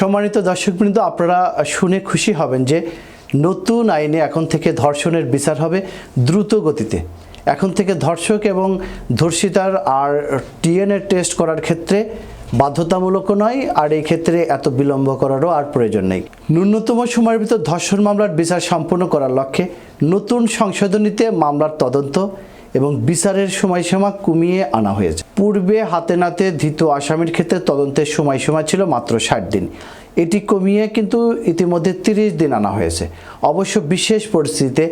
সম্মানিত দর্শকবৃন্দ, আপনারা শুনে খুশি হবেন যে নতুন আইনে এখন থেকে ধর্ষণের বিচার হবে দ্রুত গতিতে। এখন থেকে ধর্ষক এবং ধর্ষিতার আর ডিএনএ টেস্ট করার ক্ষেত্রে বাধ্যতামূলক নয়, আর এই ক্ষেত্রে এত বিলম্ব করারও আর প্রয়োজন নেই। ন্যূনতম সময়ের ভিতর ধর্ষণ মামলার বিচার সম্পন্ন করার লক্ষ্যে নতুন সংশোধনীতে মামলার তদন্ত এবং বিচারের সময়সীমা কমিয়ে আনা হয়েছে। পূর্বে হাতে নাতে ধৃত আসামির ক্ষেত্রে তদন্তের সময়সীমা ছিল মাত্র ষাট দিন। এটি কমিয়ে কিন্তু ইতিমধ্যে তিরিশ দিন আনা হয়েছে। অবশ্য বিশেষ পরিস্থিতিতে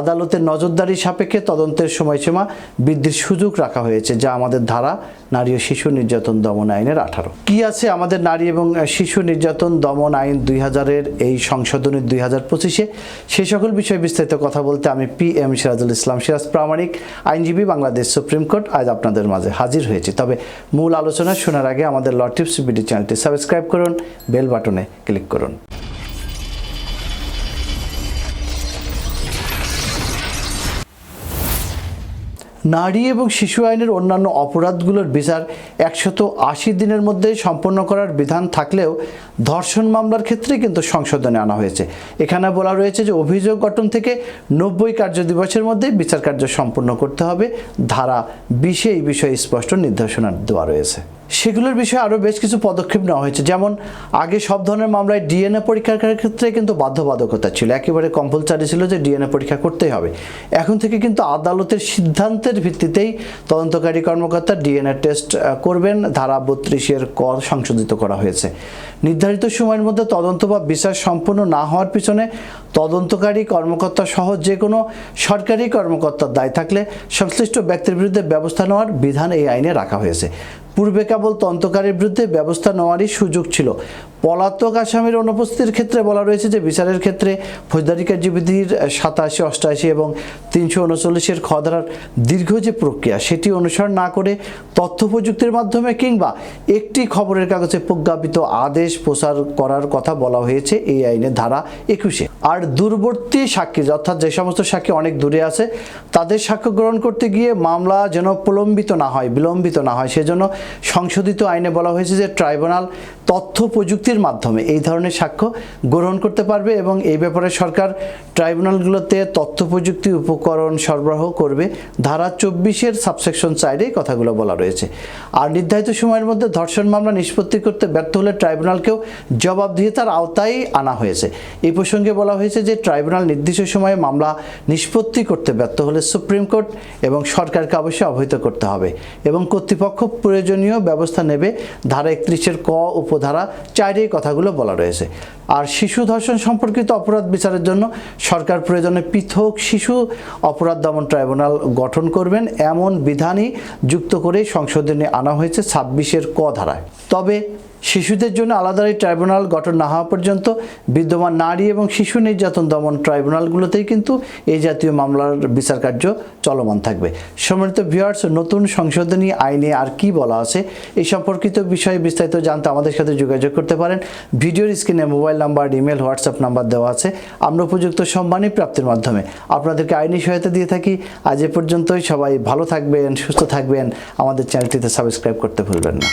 আদালতের নজরদারি সাপেক্ষে তদন্তের সময়সীমা বৃদ্ধির সুযোগ রাখা হয়েছে, যা আমাদের ধারা নারী ও শিশু নির্যাতন দমন আইনের আঠারো। কি আছে আমাদের নারী এবং শিশু নির্যাতন দমন আইন দুই হাজারের, এই সংশোধনী দুই হাজার পঁচিশে, সে সকল বিষয়ে বিস্তারিত কথা বলতে আমি পি এম সিরাজুল ইসলাম সিরাজ, প্রামাণিক আইনজীবী বাংলাদেশ সুপ্রিম কোর্ট, আজ আপনাদের মাঝে হাজির হয়েছি। তবে মূল আলোচনা শোনার আগে আমাদের ল টিপস বিডি চ্যানেলটি সাবস্ক্রাইব করুন, বেল বাটনে ক্লিক করুন। নারী এবং শিশু আইনের অন্যান্য অপরাধগুলোর বিচার একশত আশি দিনের মধ্যে সম্পন্ন করার বিধান থাকলেও ধর্ষণ মামলার ক্ষেত্রে কিন্তু সংশোধনে আনা হয়েছে। এখানে বলা রয়েছে যে অভিযোগ গঠন থেকে নব্বই কার্য দিবসের মধ্যে বিচার কার্য সম্পন্ন করতে হবে। ধারা বিশে এই বিষয়ে স্পষ্ট নির্দেশনা দেওয়া রয়েছে। সেগুলোর বিষয়ে আরও বেশ কিছু পদক্ষেপ নেওয়া হয়েছে। যেমন, আগে সব ধরনের মামলায় ডিএনএ পরীক্ষার ক্ষেত্রে কিন্তু বাধ্যবাধকতা ছিল। একেবারে কম্পালসারি ছিল যে ডিএনএ পরীক্ষা করতেই হবে। এখন থেকে কিন্তু আদালতের সিদ্ধান্তের ভিত্তিতেই তদন্তকারী কর্মকর্তা ডিএনএ টেস্ট করবেন। ধারা বত্রিশের কর সংশোধিত করা হয়েছে। নির্ধারিত সময়ের মধ্যে তদন্ত বা বিচার সম্পূর্ণ না হওয়ার পিছনে তদন্তকারী কর্মকর্তা সহ যে কোনো সরকারি কর্মকর্তার দায় থাকলে সংশ্লিষ্ট ব্যক্তির বিরুদ্ধে ব্যবস্থা নেওয়ার বিধান এই আইনে রাখা হয়েছে। পূর্বে কেবল তন্ত্রকারের বিরুদ্ধে ব্যবস্থা নেওয়ারই সুযোগ ছিল। পলাতক আসামির অনুপস্থিতির ক্ষেত্রে বলা রয়েছে যে বিচারের ক্ষেত্রে ফৌজদারি কার্যবিধির সাতাশি, অষ্টাশি এবং তিনশো উনচল্লিশের খধারার দীর্ঘ যে প্রক্রিয়া, সেটি অনুসরণ না করে তথ্য প্রযুক্তির মাধ্যমে কিংবা একটি খবরের কাগজে প্রজ্ঞাপিত আদেশ প্রচার করার কথা বলা হয়েছে এই আইনের ধারা একুশে। আর দূরবর্তী সাক্ষী অর্থাৎ যে সমস্ত সাক্ষী অনেক দূরে আছে, তাদের সাক্ষ্য গ্রহণ করতে গিয়ে মামলা যেন প্রলম্বিত না হয়, বিলম্বিত না হয়, সেজন্য সংশোধিত আইনে বলা হয়েছে যে ট্রাইব্যুনাল তথ্য প্রযুক্তির মাধ্যমে এই ধরনের সাক্ষ্য গ্রহণ করতে পারবে এবং এই ব্যাপারে সরকার ট্রাইব্যুনালগুলোতে তথ্য প্রযুক্তি উপকরণ সরবরাহ করবে। ধারা চব্বিশের সাবসেকশন এই কথাগুলো বলা রয়েছে। আর নির্ধারিত সময়ের মধ্যে ধর্ষণ মামলা নিষ্পত্তি করতে ব্যর্থ হলে ট্রাইব্যুনালকেও জবাবদিহিতার আওতায় আনা হয়েছে। এই প্রসঙ্গে বলা হয়েছে যে ট্রাইব্যুনাল নির্দিষ্ট সময়ে মামলা নিষ্পত্তি করতে ব্যর্থ হলে সুপ্রিম কোর্ট এবং সরকারকে অবশ্যই অবহিত করতে হবে এবং কর্তৃপক্ষ প্রয়োজনীয় ব্যবস্থা নেবে। ধারা একত্রিশের ক উপধারা চাইরেই কথাগুলো বলা রয়েছে। আর শিশু ধর্ষণ সম্পর্কিত অপরাধ বিচারের জন্য সরকার প্রয়োজনে পৃথক শিশু অপরাধ দমন ট্রাইব্যুনাল গঠন করবেন। এমন বিধানই যুক্ত করে সংশোধনে আনা হয়েছে ছাব্বিশের ক ধারায়। তবে শিশুদের জন্য আলাদা ট্রাইব্যুনাল গঠন না হওয়া পর্যন্ত বিদ্যমান নারী এবং শিশু নির্যাতন দমন ট্রাইব্যুনালগুলোতেই কিন্তু এই জাতীয় মামলার বিচার কার্য চলমান থাকবে। সম্মানিত ভিউয়ার্স, নতুন সংশোধনী আইনে আর কি বলা আছে এই সম্পর্কিত বিষয়ে বিস্তারিত জানতে আমাদের সাথে যোগাযোগ করতে পারেন। ভিডিওর স্ক্রিনে mobile number, email, WhatsApp number দেওয়া আছে। আমরা উপযুক্ত সম্মানী প্রাপ্তির মাধ্যমে আপনাদেরকে আইনি সহায়তা দিয়ে থাকি। আজ এ পর্যন্তই। সবাই ভালো থাকবেন, সুস্থ থাকবেন। আমাদের চ্যানেলটিতে সাবস্ক্রাইব করতে ভুলবেন না।